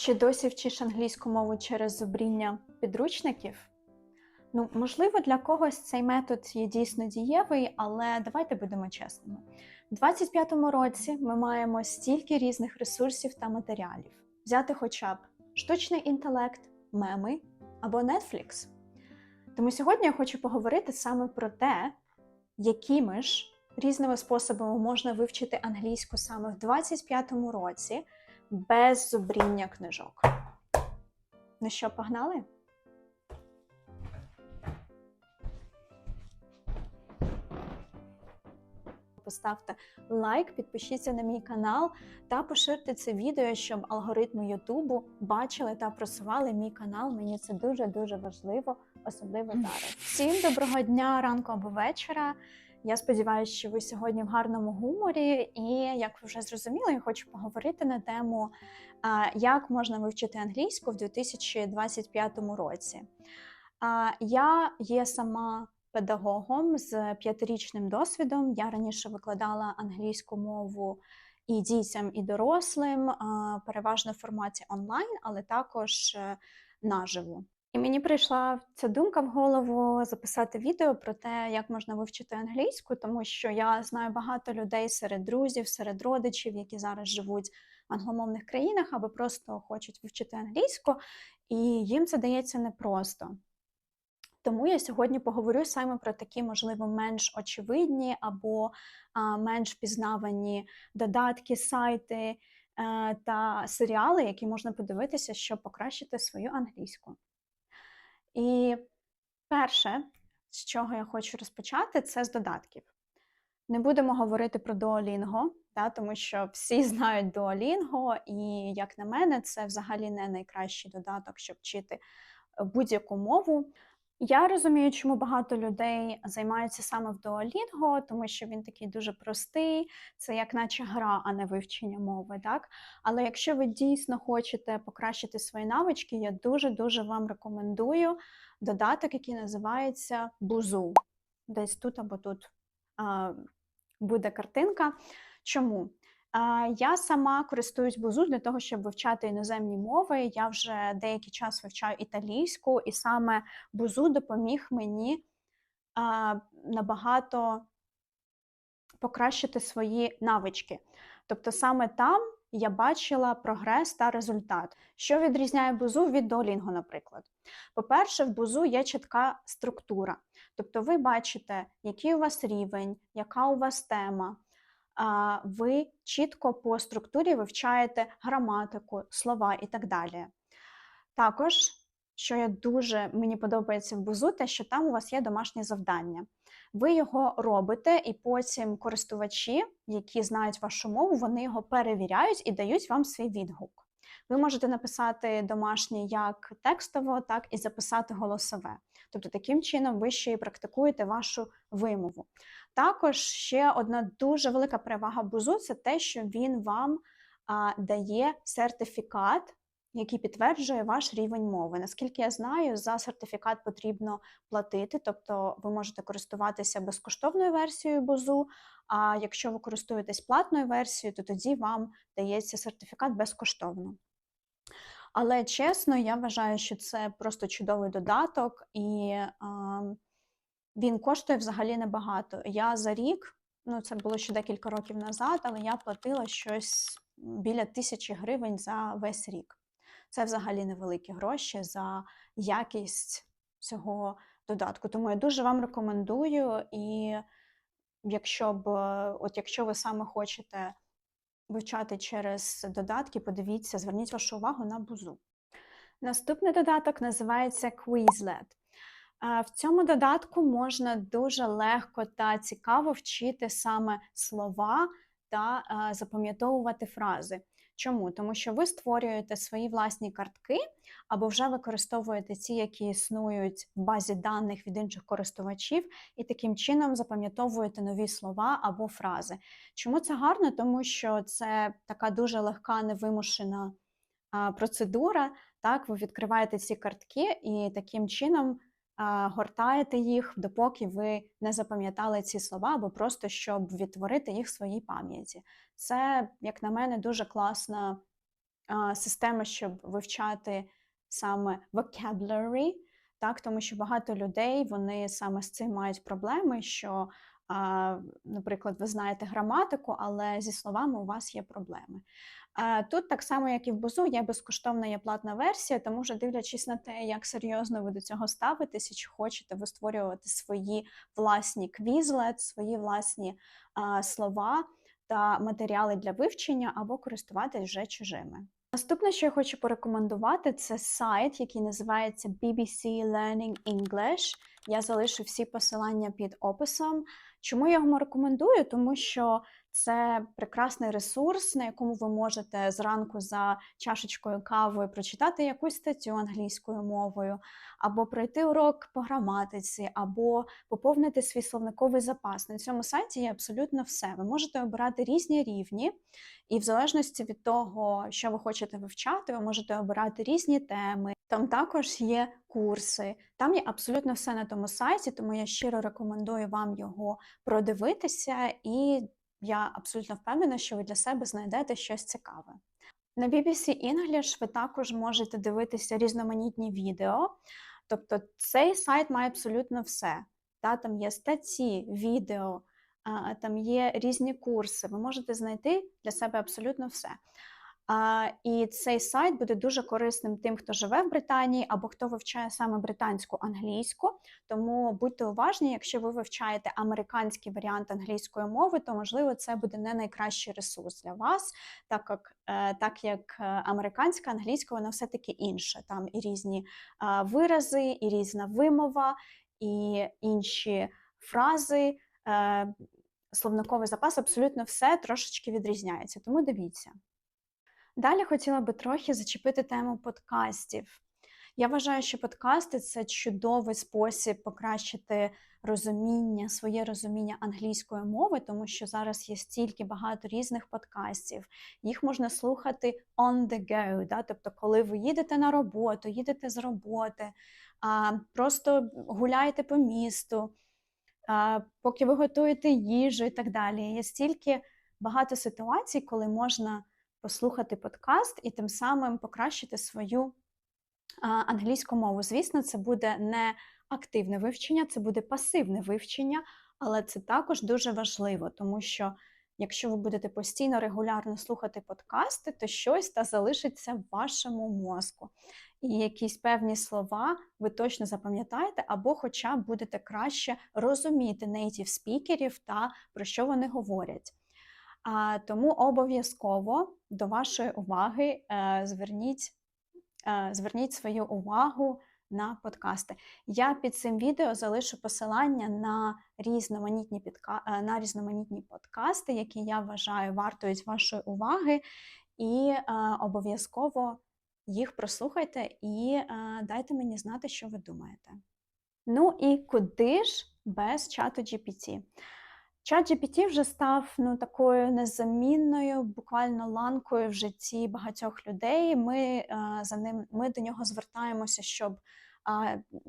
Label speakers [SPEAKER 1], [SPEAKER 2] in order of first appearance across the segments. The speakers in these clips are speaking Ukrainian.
[SPEAKER 1] Чи досі вчиш англійську мову через зубріння підручників? Ну, можливо, для когось цей метод є дійсно дієвий, але давайте будемо чесними. У 25-му році ми маємо стільки різних ресурсів та матеріалів. Взяти хоча б штучний інтелект, меми або Netflix. Тому сьогодні я хочу поговорити саме про те, якими ж різними способами можна вивчити англійську саме в 25-му році без зубріння книжок. Ну що, погнали? Поставте лайк, підпишіться на мій канал та поширте це відео, щоб алгоритми Ютубу бачили та просували мій канал. Мені це дуже-дуже важливо, особливо зараз. Всім доброго дня, ранку або вечора. Я сподіваюся, що ви сьогодні в гарному гуморі, і як ви вже зрозуміли, я хочу поговорити на тему, як можна вивчити англійську в 2025 році. Я є сама педагогом з п'ятирічним досвідом. Я раніше викладала англійську мову і дітям, і дорослим, переважно в форматі онлайн, але також е, наживо. І мені прийшла ця думка в голову записати відео про те, як можна вивчити англійську, тому що я знаю багато людей серед друзів, серед родичів, які зараз живуть в англомовних країнах або просто хочуть вивчити англійську, і їм це дається непросто. Тому я сьогодні поговорю саме про такі, можливо, менш очевидні або менш впізнавані додатки, сайти е, та серіали, які можна подивитися, щоб покращити свою англійську. І перше, з чого я хочу розпочати, це з додатків. Не будемо говорити про Duolingo, да, тому що всі знають Duolingo, і, як на мене, це взагалі не найкращий додаток, щоб вчити будь-яку мову. Я розумію, чому багато людей займаються саме в Duolingo, тому що він такий дуже простий, це як наче гра, а не вивчення мови. Так? Але якщо ви дійсно хочете покращити свої навички, я дуже-дуже вам рекомендую додаток, який називається Бузу. Десь тут або тут а, буде картинка. Чому? Я сама користуюсь Бузу для того, щоб вивчати іноземні мови. Я вже деякий час вивчаю італійську, і саме Бузу допоміг мені набагато покращити свої навички. Тобто саме там я бачила прогрес та результат. Що відрізняє бузу від Duolingo, наприклад? По-перше, в бузу є чітка структура. Тобто ви бачите, який у вас рівень, яка у вас тема. Ви чітко по структурі вивчаєте граматику, слова і так далі. Також, що я дуже мені подобається в бузу, те, що там у вас є домашнє завдання. Ви його робите, і потім користувачі, які знають вашу мову, вони його перевіряють і дають вам свій відгук. Ви можете написати домашнє як текстово, так і записати голосове. Тобто, таким чином ви ще й практикуєте вашу вимову. Також ще одна дуже велика перевага бузу це те, що він вам а, дає сертифікат який підтверджує ваш рівень мови. Наскільки я знаю, за сертифікат потрібно платити, тобто ви можете користуватися безкоштовною версією бозу. А якщо ви користуєтесь платною версією, то тоді вам дається сертифікат безкоштовно. Але чесно, я вважаю, що це просто чудовий додаток, і а, він коштує взагалі небагато. Я за рік, ну це було ще декілька років назад, але я платила щось біля тисячі гривень за весь рік. Це взагалі невеликі гроші за якість цього додатку. Тому я дуже вам рекомендую, і якщо б, от якщо ви саме хочете вивчати через додатки, подивіться, зверніть вашу увагу на бузу. Наступний додаток називається Quizlet. В цьому додатку можна дуже легко та цікаво вчити саме слова та запам'ятовувати фрази. Чому? Тому що ви створюєте свої власні картки або вже використовуєте ті, які існують в базі даних від інших користувачів, і таким чином запам'ятовуєте нові слова або фрази. Чому це гарно? Тому що це така дуже легка, невимушена процедура. Так, ви відкриваєте ці картки і таким чином гортаєте їх, допоки ви не запам'ятали ці слова, або просто щоб відтворити їх в своїй пам'яті. Це, як на мене, дуже класна система, щоб вивчати саме vocabulary, так, тому що багато людей вони саме з цим мають проблеми, що, наприклад, ви знаєте граматику, але зі словами у вас є проблеми. Тут так само, як і в Бузу, є безкоштовна є платна версія, тому що дивлячись на те, як серйозно ви до цього ставитеся, чи хочете ви створювати свої власні квізлет, свої власні а, слова та матеріали для вивчення або користуватись вже чужими. Наступне, що я хочу порекомендувати, це сайт, який називається BBC Learning English. Я залишу всі посилання під описом. Чому я його рекомендую? Тому що це прекрасний ресурс, на якому ви можете зранку за чашечкою кави прочитати якусь статтю англійською мовою, або пройти урок по граматиці, або поповнити свій словниковий запас. На цьому сайті є абсолютно все. Ви можете обирати різні рівні, і в залежності від того, що ви хочете вивчати, ви можете обирати різні теми. Там також є курси, там є абсолютно все на тому сайті, тому я щиро рекомендую вам його продивитися, і я абсолютно впевнена, що ви для себе знайдете щось цікаве. На BBC English ви також можете дивитися різноманітні відео, тобто цей сайт має абсолютно все. Та, Там є статті, відео, там є різні курси. Ви можете знайти для себе абсолютно все. І цей сайт буде дуже корисним тим, хто живе в Британії або хто вивчає саме британську англійську. Тому будьте уважні, якщо ви вивчаєте американський варіант англійської мови, то можливо це буде не найкращий ресурс для вас, так як е, так як е, американська англійська, вона все-таки інша. Там і різні вирази, і різна вимова, і інші фрази. Е, словниковий запас абсолютно все трошечки відрізняється, тому дивіться. Далі хотіла би трохи зачепити тему подкастів. Я вважаю, що подкасти це чудовий спосіб покращити розуміння, своє розуміння англійської мови, тому що зараз є стільки багато різних подкастів. Їх можна слухати on the go, да? тобто, коли ви їдете на роботу, їдете з роботи, а, просто гуляєте по місту, а, поки ви готуєте їжу і так далі. Є стільки багато ситуацій, коли можна послухати подкаст і тим самим покращити свою англійську мову. Звісно, це буде не активне вивчення, це буде пасивне вивчення, але це також дуже важливо, тому що якщо ви будете постійно регулярно слухати подкасти, то щось та залишиться в вашому мозку. І якісь певні слова ви точно запам'ятаєте, або хоча б будете краще розуміти нейтів спікерів та про що вони говорять. А, Тому обов'язково до вашої уваги е, зверніть, е, зверніть свою увагу на подкасти. Я під цим відео залишу посилання на різноманітні підка... Е, на різноманітні подкасти, які я вважаю вартують вашої уваги, і обов'язково їх прослухайте і дайте мені знати, що ви думаєте. Ну і куди ж без чату GPT? Чат GPT вже став ну, такою незамінною, буквально ланкою в житті багатьох людей. Ми е, за ним ми до нього звертаємося, щоб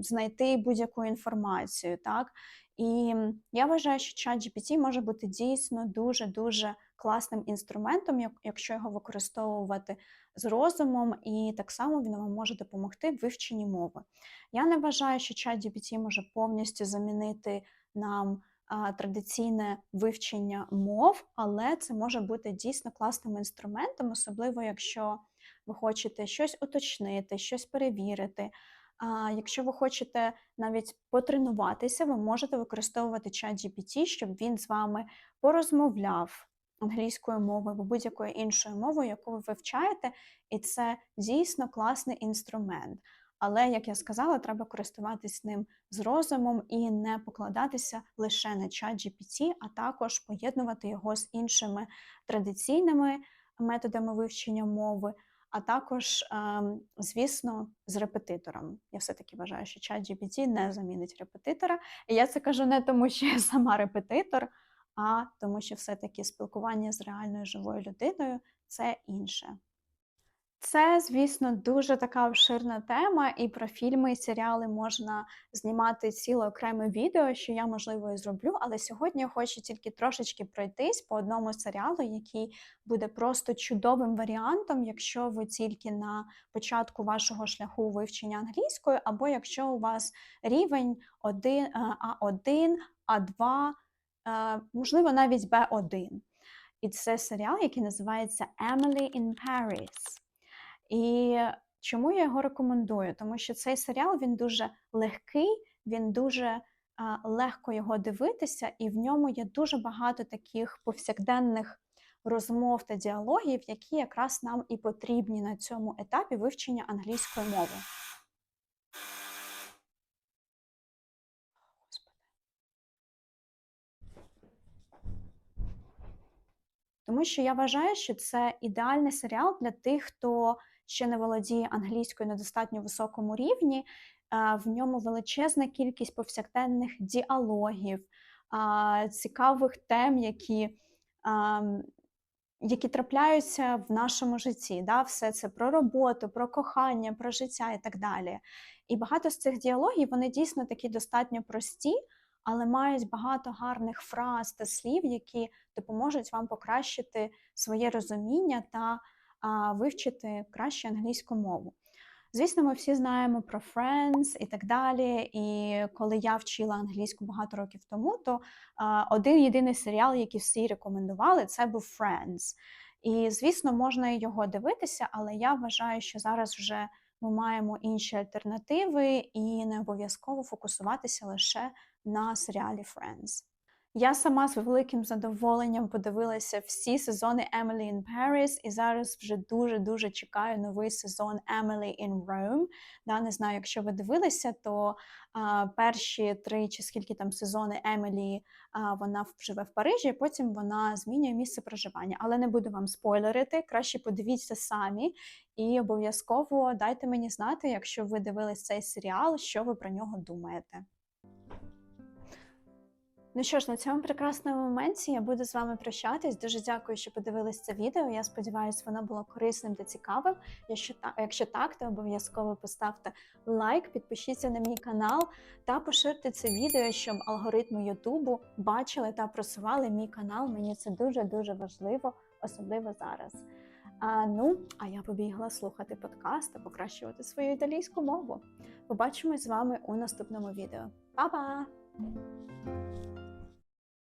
[SPEAKER 1] знайти будь-яку інформацію. Так? І я вважаю, що чат GPT може бути дійсно дуже-дуже класним інструментом, якщо його використовувати з розумом, і так само він вам може допомогти в вивченні мови. Я не вважаю, що чат GPT може повністю замінити нам традиційне вивчення мов, але це може бути дійсно класним інструментом, особливо якщо ви хочете щось уточнити, щось перевірити. А Якщо ви хочете навіть потренуватися, ви можете використовувати чат GPT, щоб він з вами порозмовляв англійською мовою або будь-якою іншою мовою, яку ви вивчаєте, і це дійсно класний інструмент. Але, як я сказала, треба користуватись ним з розумом і не покладатися лише на чат GPT, а також поєднувати його з іншими традиційними методами вивчення мови, а також, ем, звісно, з репетитором. Я все-таки вважаю, що чат GPT не замінить репетитора. І я це кажу не тому, що я сама репетитор, а тому, що все-таки спілкування з реальною живою людиною це інше. Це, звісно, дуже така обширна тема, і про фільми і серіали можна знімати ціле окреме відео, що я, можливо, і зроблю. Але сьогодні я хочу тільки трошечки пройтись по одному серіалу, який буде просто чудовим варіантом, якщо ви тільки на початку вашого шляху вивчення англійської, або якщо у вас рівень 1, А1, А2, е, можливо, навіть Б1. І це серіал, який називається Emily in Paris. І чому я його рекомендую? Тому що цей серіал він дуже легкий, він дуже легко його дивитися, і в ньому є дуже багато таких повсякденних розмов та діалогів, які якраз нам і потрібні на цьому етапі вивчення англійської мови. Тому що я вважаю, що це ідеальний серіал для тих, хто ще не володіє англійською на достатньо високому рівні. В ньому величезна кількість повсякденних діалогів, цікавих тем, які які трапляються в нашому житті. Все це про роботу, про кохання, про життя і так далі. І багато з цих діалогів вони дійсно такі достатньо прості, але мають багато гарних фраз та слів, які допоможуть вам покращити своє розуміння та вивчити краще англійську мову. Звісно, ми всі знаємо про Friends і так далі. І коли я вчила англійську багато років тому, то один єдиний серіал, який всі рекомендували, це був Friends. І, звісно, можна його дивитися, але я вважаю, що зараз вже ми маємо інші альтернативи і не обов'язково фокусуватися лише на серіалі Friends. Я сама з великим задоволенням подивилася всі сезони Emily in Paris, і зараз вже дуже-дуже чекаю новий сезон Emily in Rome. Да, Не знаю, якщо ви дивилися, то а, перші три чи скільки там сезони Емілі вона живе в Парижі, потім вона змінює місце проживання. Але не буду вам спойлерити, краще подивіться самі і обов'язково дайте мені знати, якщо ви дивились цей серіал, що ви про нього думаєте. Ну що ж, на цьому прекрасному моменті я буду з вами прощатись. Дуже дякую, що подивились це відео. Я сподіваюся, воно було корисним та цікавим. Якщо так, то обов'язково поставте лайк, підпишіться на мій канал та поширте це відео, щоб алгоритми Ютубу бачили та просували мій канал. Мені це дуже-дуже важливо, особливо зараз. А, Ну, а я побігла слухати подкаст та покращувати свою італійську мову. Побачимось з вами у наступному відео. Па-па!